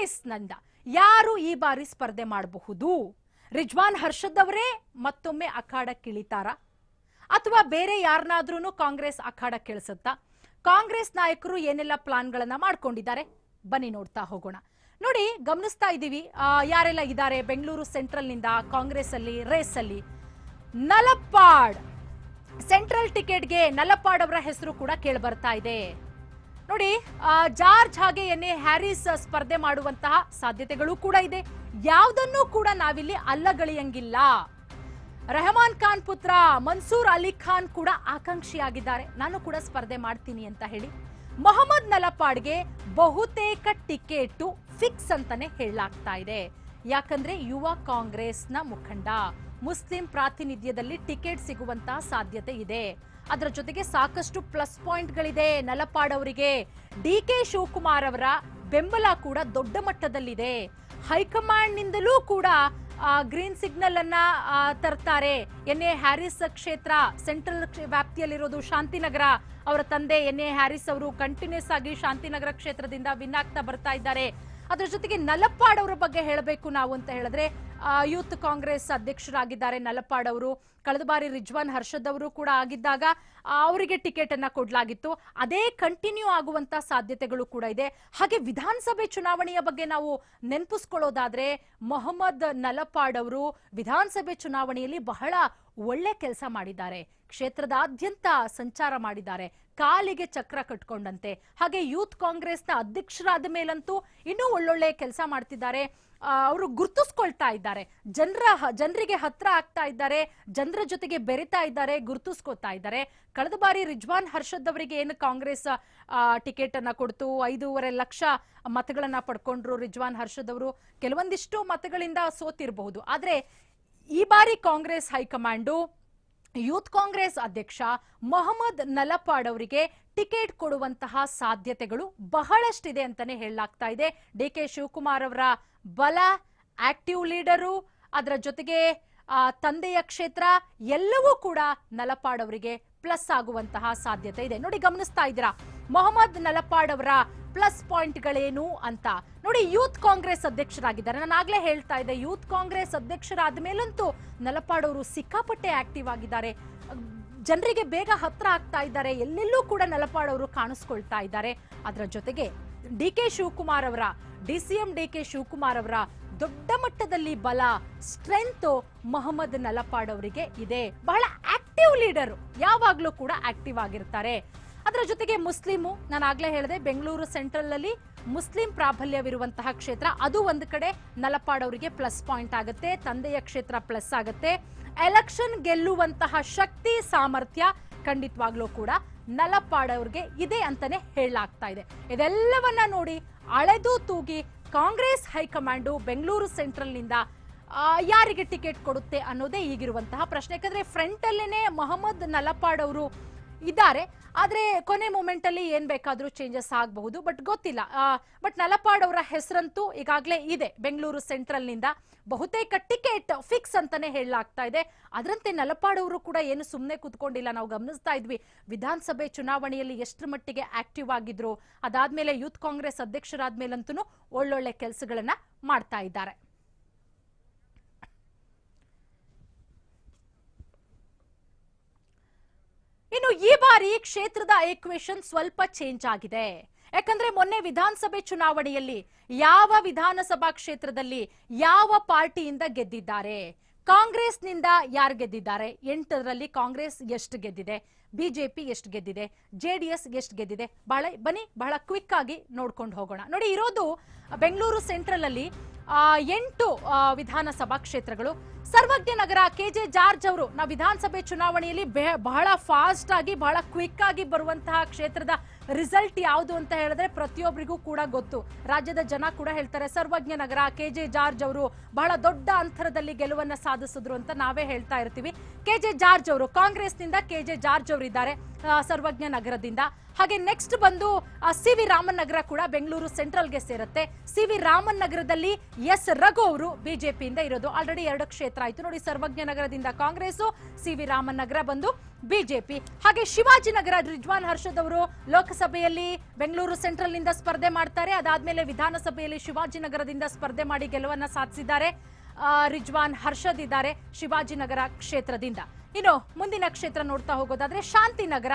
ಕಾಂಗ್ರೆಸ್ನಿಂದ ಯಾರು ಈ ಬಾರಿ ಸ್ಪರ್ಧೆ ಮಾಡಬಹುದು? ರಿಜ್ವಾನ್ ಹರ್ಷದ್ ಅವರೇ ಮತ್ತೊಮ್ಮೆ ಅಖಾಡಕ್ಕಿಳಿತಾರ ಅಥವಾ ಬೇರೆ ಯಾರನ್ನಾದ್ರೂ ಕಾಂಗ್ರೆಸ್ ಅಖಾಡಕ್ಕಿಳಿಸುತ್ತಾ ಕಾಂಗ್ರೆಸ್ ನಾಯಕರು ಏನೆಲ್ಲ ಪ್ಲಾನ್ಗಳನ್ನ ಮಾಡ್ಕೊಂಡಿದ್ದಾರೆ? ಬನ್ನಿ ನೋಡ್ತಾ ಹೋಗೋಣ. ನೋಡಿ, ಗಮನಿಸ್ತಾ ಇದ್ದೀವಿ. ಯಾರೆಲ್ಲ ಇದ್ದಾರೆ? ಬೆಂಗಳೂರು ಸೆಂಟ್ರಲ್ನಿಂದ ಕಾಂಗ್ರೆಸ್ ಅಲ್ಲಿ ರೇಸ್ ಅಲ್ಲಿ ನಲಪಾಡ್ ಸೆಂಟ್ರಲ್ ಟಿಕೆಟ್ಗೆ ನಲಪಾಡ್ ಅವರ ಹೆಸರು ಕೂಡ ಕೇಳಿ ಬರ್ತಾ ಇದೆ. ನೋಡಿ ಜಾರ್ಜ್ ಹಾಗೆ ಎನ್ಎ ಹ್ಯಾರಿಸ್ ಸ್ಪರ್ಧೆ ಮಾಡುವಂತಹ ಸಾಧ್ಯತೆಗಳು ಕೂಡ ಇದೆ. ಯಾವುದನ್ನೂ ಕೂಡ ನಾವಿಲ್ಲಿ ಅಲ್ಲಗಳೆಯಂಗಿಲ್ಲ. ರೆಹಮಾನ್ ಖಾನ್ ಪುತ್ರ ಮನ್ಸೂರ್ ಅಲಿ ಖಾನ್ ಕೂಡ ಆಕಾಂಕ್ಷಿಯಾಗಿದ್ದಾರೆ. ನಾನು ಕೂಡ ಸ್ಪರ್ಧೆ ಮಾಡ್ತೀನಿ ಅಂತ ಹೇಳಿ. ಮೊಹಮ್ಮದ್ ನಲಪಾಡ್ಗೆ ಬಹುತೇಕ ಟಿಕೆಟ್ ಫಿಕ್ಸ್ ಅಂತಾನೆ ಹೇಳಲಾಗ್ತಾ ಇದೆ. ಯಾಕಂದ್ರೆ ಯುವ ಕಾಂಗ್ರೆಸ್ನ ಮುಖಂಡ. ಮುಸ್ಲಿಂ ಪ್ರಾತಿನಿಧ್ಯದಲ್ಲಿ ಟಿಕೆಟ್ ಸಿಗುವಂತಹ ಸಾಧ್ಯತೆ ಇದೆ. ಅದರ ಜೊತೆಗೆ ಸಾಕಷ್ಟು ಪ್ಲಸ್ ಪಾಯಿಂಟ್ಗಳಿದೆ ನಲಪಾಡ್ ಅವರಿಗೆ. ಡಿ ಕೆ ಶಿವಕುಮಾರ್ ಅವರ ಬೆಂಬಲ ಕೂಡ ದೊಡ್ಡ ಮಟ್ಟದಲ್ಲಿದೆ. ಹೈಕಮಾಂಡ್ನಿಂದಲೂ ಕೂಡ ಗ್ರೀನ್ ಸಿಗ್ನಲ್ ಅನ್ನ ತರ್ತಾರೆ. ಎನ್. ಎ. ಹ್ಯಾರಿಸ್ ಕ್ಷೇತ್ರ, ಸೆಂಟ್ರಲ್ ವ್ಯಾಪ್ತಿಯಲ್ಲಿರೋದು ಶಾಂತಿನಗರ. ಅವರ ತಂದೆ ಎನ್. ಎ. ಹ್ಯಾರಿಸ್ ಅವರು ಕಂಟಿನ್ಯೂಸ್ ಆಗಿ ಶಾಂತಿನಗರ ಕ್ಷೇತ್ರದಿಂದ ವಿನ್ ಆಗ್ತಾ ಬರ್ತಾ ಇದ್ದಾರೆ. ಅದರ ಜೊತೆಗೆ ನಲಪ್ಪಾಡ್ ಅವರ ಬಗ್ಗೆ ಹೇಳಬೇಕು ನಾವು ಅಂತ ಹೇಳಿದ್ರೆ ಯೂತ್ ಕಾಂಗ್ರೆಸ್ ಅಧ್ಯಕ್ಷರಾಗಿದ್ದಾರೆ ನಲಪಾಡ್ ಅವರು. ಕಳೆದ ಬಾರಿ ರಿಜ್ವಾನ್ ಹರ್ಷದ್ ಅವರು ಕೂಡ ಆಗಿದ್ದಾಗ ಅವರಿಗೆ ಟಿಕೆಟ್ ಅನ್ನ ಕೊಡಲಾಗಿತ್ತು. ಅದೇ ಕಂಟಿನ್ಯೂ ಆಗುವಂತ ಸಾಧ್ಯತೆಗಳು ಕೂಡ ಇದೆ. ಹಾಗೆ ವಿಧಾನಸಭೆ ಚುನಾವಣೆಯ ಬಗ್ಗೆ ನಾವು ನೆನಪಿಸ್ಕೊಳ್ಳೋದಾದ್ರೆ, ಮೊಹಮ್ಮದ್ ನಲಪಾಡ್ ಅವರು ವಿಧಾನಸಭೆ ಚುನಾವಣೆಯಲ್ಲಿ ಬಹಳ ಒಳ್ಳೆ ಕೆಲಸ ಮಾಡಿದ್ದಾರೆ. ಕ್ಷೇತ್ರದಾದ್ಯಂತ ಸಂಚಾರ ಮಾಡಿದ್ದಾರೆ. ಕಾಲಿಗೆ ಚಕ್ರ ಕಟ್ಕೊಂಡಂತೆ. ಹಾಗೆ ಯೂತ್ ಕಾಂಗ್ರೆಸ್ನ ಅಧ್ಯಕ್ಷರಾದ ಮೇಲಂತೂ ಇನ್ನೂ ಒಳ್ಳೊಳ್ಳೆ ಕೆಲಸ ಮಾಡ್ತಿದ್ದಾರೆ. ಅವರು ಗುರುತಿಸ್ಕೊಳ್ತಾ ಇದ್ದಾರೆ. ಜನರ ಜನರಿಗೆ ಹತ್ರ ಆಗ್ತಾ ಇದ್ದಾರೆ. ಜನರ ಜೊತೆಗೆ ಬೆರಿತಾ ಇದ್ದಾರೆ, ಗುರುತಿಸ್ಕೊತಾ ಇದ್ದಾರೆ. ಕಳೆದ ಬಾರಿ ರಿಜ್ವಾನ್ ಹರ್ಷದ್ ಅವರಿಗೆ ಏನು ಕಾಂಗ್ರೆಸ್ ಟಿಕೆಟ್ ಅನ್ನ ಕೊಡ್ತು? ಐದೂವರೆ ಲಕ್ಷ ಮತಗಳನ್ನ ಪಡ್ಕೊಂಡ್ರು ರಿಜ್ವಾನ್ ಹರ್ಷದ್ ಅವರು. ಕೆಲವೊಂದಿಷ್ಟು ಮತಗಳಿಂದ ಸೋತಿರಬಹುದು. ಆದ್ರೆ ಈ ಬಾರಿ ಕಾಂಗ್ರೆಸ್ ಹೈಕಮಾಂಡು, ಯೂತ್ ಕಾಂಗ್ರೆಸ್ ಅಧ್ಯಕ್ಷ ಮೊಹಮ್ಮದ್ ನಲಪಾಡ್ ಅವರಿಗೆ ಟಿಕೆಟ್ ಕೊಡುವಂತಹ ಸಾಧ್ಯತೆಗಳು ಬಹಳಷ್ಟಿದೆ ಅಂತಾನೆ ಹೇಳಲಾಗ್ತಾ ಇದೆ. ಡಿ ಕೆ ಶಿವಕುಮಾರ್ ಅವರ ಬಲ, ಆಕ್ಟಿವ್ ಲೀಡರು, ಅದರ ಜೊತೆಗೆ ತಂದೆಯ ಕ್ಷೇತ್ರ, ಎಲ್ಲವೂ ಕೂಡ ನಲಪಾಡ್ ಅವರಿಗೆ ಪ್ಲಸ್ ಆಗುವಂತಹ ಸಾಧ್ಯತೆ ಇದೆ. ನೋಡಿ ಗಮನಿಸ್ತಾ ಇದ್ದೀರಾ, ಮೊಹಮ್ಮದ್ ನಲಪಾಡ್ ಅವರ ಪ್ಲಸ್ ಪಾಯಿಂಟ್ಗಳೇನು ಅಂತ. ನೋಡಿ, ಯೂತ್ ಕಾಂಗ್ರೆಸ್ ಅಧ್ಯಕ್ಷರಾಗಿದ್ದಾರೆ. ನಾನು ಆಗ್ಲೇ ಹೇಳ್ತಾ ಇದ್ದೆ, ಯೂತ್ ಕಾಂಗ್ರೆಸ್ ಅಧ್ಯಕ್ಷರಾದ ಮೇಲಂತೂ ನಲಪಾಡೋರು ಸಿಕ್ಕಾಪಟ್ಟೆ ಆಕ್ಟಿವ್ ಆಗಿದ್ದಾರೆ. ಜನರಿಗೆ ಬೇಗ ಹತ್ರ ಆಗ್ತಾ ಇದ್ದಾರೆ. ಎಲ್ಲೆಲ್ಲೂ ಕೂಡ ನಲಪಾಡೋರು ಕಾಣಿಸ್ಕೊಳ್ತಾ ಇದ್ದಾರೆ. ಅದರ ಜೊತೆಗೆ ಡಿ ಕೆ ಶಿವಕುಮಾರ್ ಅವರ, D C M D K Shivakumar ಅವರ ದೊಡ್ಡ ಮಟ್ಟದಲ್ಲಿ ಬಲ ಸ್ಟ್ರೆಂತ್ ಮೊಹಮ್ಮದ್ ನಲಪಾಡ್ ಅವರಿಗೆ ಇದೆ. ಬಹಳ ಆಕ್ಟಿವ್ ಲೀಡರ್ ಯಾವಾಗ್ಲೂ ಕೂಡ ಆಕ್ಟಿವ್ ಆಗಿರ್ತಾರೆ. ಅದರ ಜೊತೆಗೆ ಮುಸ್ಲಿಮು, ನಾನು ಆಗ್ಲೇ ಹೇಳಿದೆ, ಬೆಂಗಳೂರು ಸೆಂಟ್ರಲ್ ಅಲ್ಲಿ ಮುಸ್ಲಿಂ ಪ್ರಾಬಲ್ಯವಿರುವಂತಹ ಕ್ಷೇತ್ರ. ಅದು ಒಂದು ಕಡೆ ನಲಪಾಡವರಿಗೆ ಪ್ಲಸ್ ಪಾಯಿಂಟ್ ಆಗುತ್ತೆ, ತಂದೆಯ ಕ್ಷೇತ್ರ ಪ್ಲಸ್ ಆಗುತ್ತೆ. ಎಲೆಕ್ಷನ್ ಗೆಲ್ಲುವಂತಹ ಶಕ್ತಿ, ಸಾಮರ್ಥ್ಯ ಖಂಡಿತವಾಗ್ಲೂ ಕೂಡ ನಲಪಾಡವ್ರಿಗೆ ಇದೆ ಅಂತಾನೆ ಹೇಳಲಾಗ್ತಾ ಇದೆ. ಇದೆಲ್ಲವನ್ನ ನೋಡಿ ಅಳೆದು ತೂಗಿ ಕಾಂಗ್ರೆಸ್ ಹೈಕಮಾಂಡು ಬೆಂಗಳೂರು ಸೆಂಟ್ರಲ್ನಿಂದ ನಿಂದ ಯಾರಿಗೆ ಟಿಕೆಟ್ ಕೊಡುತ್ತೆ ಅನ್ನೋದೇ ಈಗಿರುವಂತಹ ಪ್ರಶ್ನೆ. ಯಾಕಂದ್ರೆ ಫ್ರಂಟ್ ಅಲ್ಲೇನೆ ಮೊಹಮ್ಮದ್ ನಲಪಾಡ್ ಅವರು ಇದ್ದಾರೆ. ಆದ್ರೆ ಕೊನೆ ಮೂಮೆಂಟ್ ಅಲ್ಲಿ ಏನ್ ಬೇಕಾದ್ರೂ ಚೇಂಜಸ್ ಆಗಬಹುದು ಬಟ್ ಗೊತ್ತಿಲ್ಲ. ಬಟ್ ನಲಪಾಡ್ ಅವರ ಹೆಸರಂತೂ ಈಗಾಗಲೇ ಇದೆ. ಬೆಂಗಳೂರು ಸೆಂಟ್ರಲ್ನಿಂದ ಬಹುತೇಕ ಟಿಕೆಟ್ ಫಿಕ್ಸ್ ಅಂತಾನೆ ಹೇಳಲಾಗ್ತಾ ಇದೆ. ಅದರಂತೆ ನಲಪಾಡ್ ಅವರು ಕೂಡ ಏನು ಸುಮ್ಮನೆ ಕುತ್ಕೊಂಡಿಲ್ಲ, ನಾವು ಗಮನಿಸ್ತಾ ಇದ್ವಿ. ವಿಧಾನಸಭೆ ಚುನಾವಣೆಯಲ್ಲಿ ಎಷ್ಟರ ಮಟ್ಟಿಗೆ ಆಕ್ಟಿವ್ ಆಗಿದ್ರು, ಅದಾದ್ಮೇಲೆ ಯೂತ್ ಕಾಂಗ್ರೆಸ್ ಅಧ್ಯಕ್ಷರಾದ್ಮೇಲಂತೂ ಒಳ್ಳೊಳ್ಳೆ ಕೆಲಸಗಳನ್ನ ಮಾಡ್ತಾ ಇದ್ದಾರೆ. ಇನ್ನು ಈ ಬಾರಿ ಕ್ಷೇತ್ರದ ಈಕ್ವೇಶನ್ ಸ್ವಲ್ಪ ಚೇಂಜ್ ಆಗಿದೆ. ಯಾಕಂದ್ರೆ ಮೊನ್ನೆ ವಿಧಾನಸಭೆ ಚುನಾವಣೆಯಲ್ಲಿ ಯಾವ ವಿಧಾನಸಭಾ ಕ್ಷೇತ್ರದಲ್ಲಿ ಯಾವ ಪಾರ್ಟಿಯಿಂದ ಗೆದ್ದಿದ್ದಾರೆ? ಕಾಂಗ್ರೆಸ್ನಿಂದ ಯಾರು ಗೆದ್ದಿದ್ದಾರೆ? ಎಂಟರಲ್ಲಿ ಕಾಂಗ್ರೆಸ್ ಎಷ್ಟು ಗೆದ್ದಿದೆ? ಬಿಜೆಪಿ ಎಷ್ಟು ಗೆದ್ದಿದೆ? ಜೆಡಿಎಸ್ ಎಷ್ಟು ಗೆದ್ದಿದೆ? ಬಹಳ, ಬನ್ನಿ, ಬಹಳ ಕ್ವಿಕ್ ಆಗಿ ನೋಡ್ಕೊಂಡು ಹೋಗೋಣ. ನೋಡಿ, ಇರೋದು ಬೆಂಗಳೂರು ಸೆಂಟ್ರಲ್ ಅಲ್ಲಿ ಎಂಟು ವಿಧಾನಸಭಾ ಕ್ಷೇತ್ರಗಳು. Sarvagna Nagar K J George ಅವರು ನಾವು ವಿಧಾನಸಭೆ ಚುನಾವಣೆಯಲ್ಲಿ ಬಹಳ ಫಾಸ್ಟ್ ಆಗಿ, ಬಹಳ ಕ್ವಿಕ್ ಆಗಿ ಬರುವಂತಹ ಕ್ಷೇತ್ರದ ರಿಸಲ್ಟ್ ಯಾವುದು ಅಂತ ಹೇಳಿದ್ರೆ ಪ್ರತಿಯೊಬ್ಬರಿಗೂ ಕೂಡ ಗೊತ್ತು. ರಾಜ್ಯದ ಜನ ಕೂಡ ಹೇಳ್ತಾರೆ, Sarvagna Nagar K J George ಅವರು ಬಹಳ ದೊಡ್ಡ ಅಂತರದಲ್ಲಿ ಗೆಲುವನ್ನ ಸಾಧಿಸಿದ್ರು ಅಂತ ನಾವೇ ಹೇಳ್ತಾ ಇರ್ತೀವಿ. ಕೆ ಜೆ ಜಾರ್ಜ್ ಅವರು ಕಾಂಗ್ರೆಸ್ನಿಂದ ಕೆ ಜೆ ಜಾರ್ಜ್ ಅವರು ಇದ್ದಾರೆ ಸರ್ವಜ್ಞ ನಗರದಿಂದ. ಹಾಗೆ ನೆಕ್ಸ್ಟ್ ಬಂದು ಸಿ ವಿ ರಾಮನ್ ನಗರ ಕೂಡ ಬೆಂಗಳೂರು ಸೆಂಟ್ರಲ್ಗೆ ಸೇರುತ್ತೆ. ಸಿ ವಿ ರಾಮನ್ ನಗರದಲ್ಲಿ ಎಸ್ ರಘು ಅವರು ಬಿಜೆಪಿಯಿಂದ ಇರೋದು. ಆಲ್ರೆಡಿ ಎರಡು ಕ್ಷೇತ್ರ ಆಯ್ತು ನೋಡಿ ಸರ್ವಜ್ಞ ನಗರದಿಂದ Congress C V Raman Nagar ಬಂದು ಬಿಜೆಪಿ. ಹಾಗೆ ಶಿವಾಜಿನಗರ ರಿಜ್ವಾನ್ ಹರ್ಷದ್ ಅವರು ಲೋಕಸಭೆಯಲ್ಲಿ ಬೆಂಗಳೂರು ಸೆಂಟ್ರಲ್ನಿಂದ ಸ್ಪರ್ಧೆ ಮಾಡ್ತಾರೆ. ಅದಾದ್ಮೇಲೆ ವಿಧಾನಸಭೆಯಲ್ಲಿ ಶಿವಾಜಿನಗರದಿಂದ ಸ್ಪರ್ಧೆ ಮಾಡಿ ಗೆಲುವನ್ನ ಸಾಧಿಸಿದ್ದಾರೆ. ರಿಜ್ವಾನ್ ಹರ್ಷದ್ ಇದ್ದಾರೆ ಶಿವಾಜಿನಗರ ಕ್ಷೇತ್ರದಿಂದ. ಇನ್ನು ಮುಂದಿನ ಕ್ಷೇತ್ರ ನೋಡ್ತಾ ಹೋಗೋದಾದ್ರೆ ಶಾಂತಿನಗರ.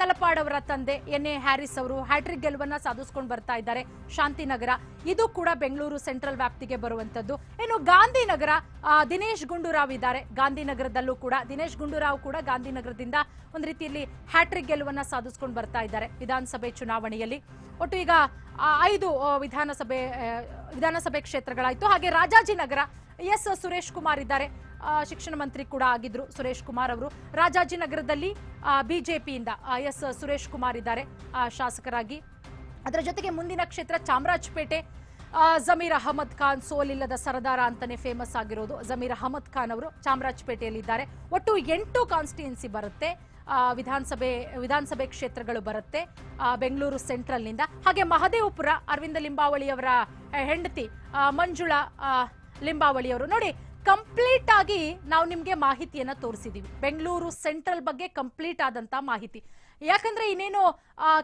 ನಲಪಾಡ್ ಅವರ ತಂದೆ ಎನ್ ಎ ಹ್ಯಾರಿಸ್ ಅವರು ಹ್ಯಾಟ್ರಿಕ್ ಗೆಲುವನ್ನ ಸಾಧಿಸ್ಕೊಂಡು ಬರ್ತಾ ಇದ್ದಾರೆ. ಶಾಂತಿನಗರ, ಇದು ಕೂಡ ಬೆಂಗಳೂರು ಸೆಂಟ್ರಲ್ ವ್ಯಾಪ್ತಿಗೆ ಬರುವಂತದ್ದು. ಇನ್ನು ಗಾಂಧಿನಗರ ದಿನೇಶ್ ಗುಂಡೂರಾವ್ ಇದ್ದಾರೆ. ಗಾಂಧಿನಗರದಲ್ಲೂ ಕೂಡ, ದಿನೇಶ್ ಗುಂಡೂರಾವ್ ಕೂಡ ಗಾಂಧಿನಗರದಿಂದ ಒಂದು ರೀತಿಯಲ್ಲಿ ಹ್ಯಾಟ್ರಿಕ್ ಗೆಲುವನ್ನ ಸಾಧಿಸ್ಕೊಂಡು ಬರ್ತಾ ಇದ್ದಾರೆ ವಿಧಾನಸಭೆ ಚುನಾವಣೆಯಲ್ಲಿ. ಒಟ್ಟು ಈಗ ಐದು ವಿಧಾನಸಭೆ ವಿಧಾನಸಭೆ ಕ್ಷೇತ್ರಗಳಾಯ್ತು. ಹಾಗೆ ರಾಜಾಜಿನಗರ ಎಸ್, ಸುರೇಶ್ ಕುಮಾರ್ ಇದ್ದಾರೆ. ಶಿಕ್ಷಣ ಮಂತ್ರಿ ಕೂಡ ಆಗಿದ್ರು ಸುರೇಶ್ ಕುಮಾರ್ ಅವರು. ರಾಜಾಜಿನಗರದಲ್ಲಿ ಬಿಜೆಪಿಯಿಂದ ಎಸ್, ಸುರೇಶ್ ಕುಮಾರ್ ಇದ್ದಾರೆ ಶಾಸಕರಾಗಿ. ಅದರ ಜೊತೆಗೆ ಮುಂದಿನ ಕ್ಷೇತ್ರ ಚಾಮರಾಜಪೇಟೆ. ಜಮೀರ್ ಅಹಮದ್ ಖಾನ್ ಸೋಲಿಲ್ಲದ ಸರದಾರ ಅಂತಾನೆ ಫೇಮಸ್ ಆಗಿರೋದು. ಜಮೀರ್ ಅಹಮದ್ ಖಾನ್ ಅವರು ಚಾಮರಾಜಪೇಟೆಯಲ್ಲಿದ್ದಾರೆ. ಒಟ್ಟು ಎಂಟು ಕಾನ್ಸ್ಟಿಟ್ಯೂನ್ಸಿ ಬರುತ್ತೆ. ವಿಧಾನಸಭೆ ವಿಧಾನಸಭೆ ಕ್ಷೇತ್ರಗಳು ಬರುತ್ತೆ ಬೆಂಗಳೂರು ಸೆಂಟ್ರಲ್ನಿಂದ ಹಾಗೆ ಮಹದೇವಪುರ, ಅರವಿಂದ ಲಿಂಬಾವಳಿ ಅವರ ಹೆಂಡತಿ ಮಂಜುಳಾ ಆ, ಲಿಂಬಾವಳಿ ಅವರು ನೋಡಿ ಕಂಪ್ಲೀಟ್ ಆಗಿ ನಾವು ನಿಮಗೆ ಮಾಹಿತಿಯನ್ನ ತೋರಿಸಿದ್ದೀವಿ ಬೆಂಗಳೂರು ಸೆಂಟ್ರಲ್ ಬಗ್ಗೆ ಕಂಪ್ಲೀಟ್ ಆದಂತ ಮಾಹಿತಿ. ಯಾಕಂದ್ರೆ ಇನ್ನೇನು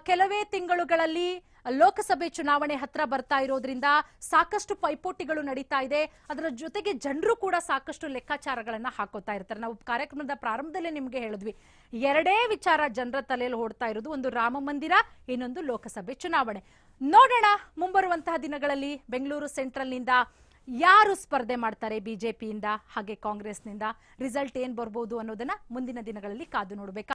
ಕೆಲವೇ ತಿಂಗಳುಗಳಲ್ಲಿ ಲೋಕಸಭೆ ಚುನಾವಣೆ ಹತ್ರ ಬರ್ತಾ ಇರೋದ್ರಿಂದ ಸಾಕಷ್ಟು ಪೈಪೋಟಿಗಳು ನಡೀತಾ ಇದೆ. ಅದರ ಜೊತೆಗೆ ಜನರು ಕೂಡ ಸಾಕಷ್ಟು ಲೆಕ್ಕಾಚಾರಗಳನ್ನು ಹಾಕೋತಾ ಇರ್ತಾರೆ. ನಾವು ಕಾರ್ಯಕ್ರಮದ ಪ್ರಾರಂಭದಲ್ಲೇ ನಿಮಗೆ ಹೇಳಿದ್ವಿ. ಎರಡೇ ವಿಚಾರ ಜನರ ತಲೆಯಲ್ಲಿ ಓಡ್ತಾ ಇರೋದು ಒಂದು ರಾಮ ಮಂದಿರ ಇನ್ನೊಂದು ಲೋಕಸಭೆ ಚುನಾವಣೆ. ನೋಡೋಣ ಮುಂಬರುವಂತಹ ದಿನಗಳಲ್ಲಿ ಬೆಂಗಳೂರು ಸೆಂಟ್ರಲ್ನಿಂದ ಯಾರು ಸ್ಪರ್ಧೆ ಮಾಡ್ತಾರೆ ಬಿಜೆಪಿಯಿಂದ ಹಾಗೆ ಕಾಂಗ್ರೆಸ್ನಿಂದ? ರಿಸಲ್ಟ್ ಏನ್ ಬರ್ಬೋದು ಅನ್ನೋದನ್ನ ಮುಂದಿನ ದಿನಗಳಲ್ಲಿ ಕಾದು ನೋಡಬೇಕು?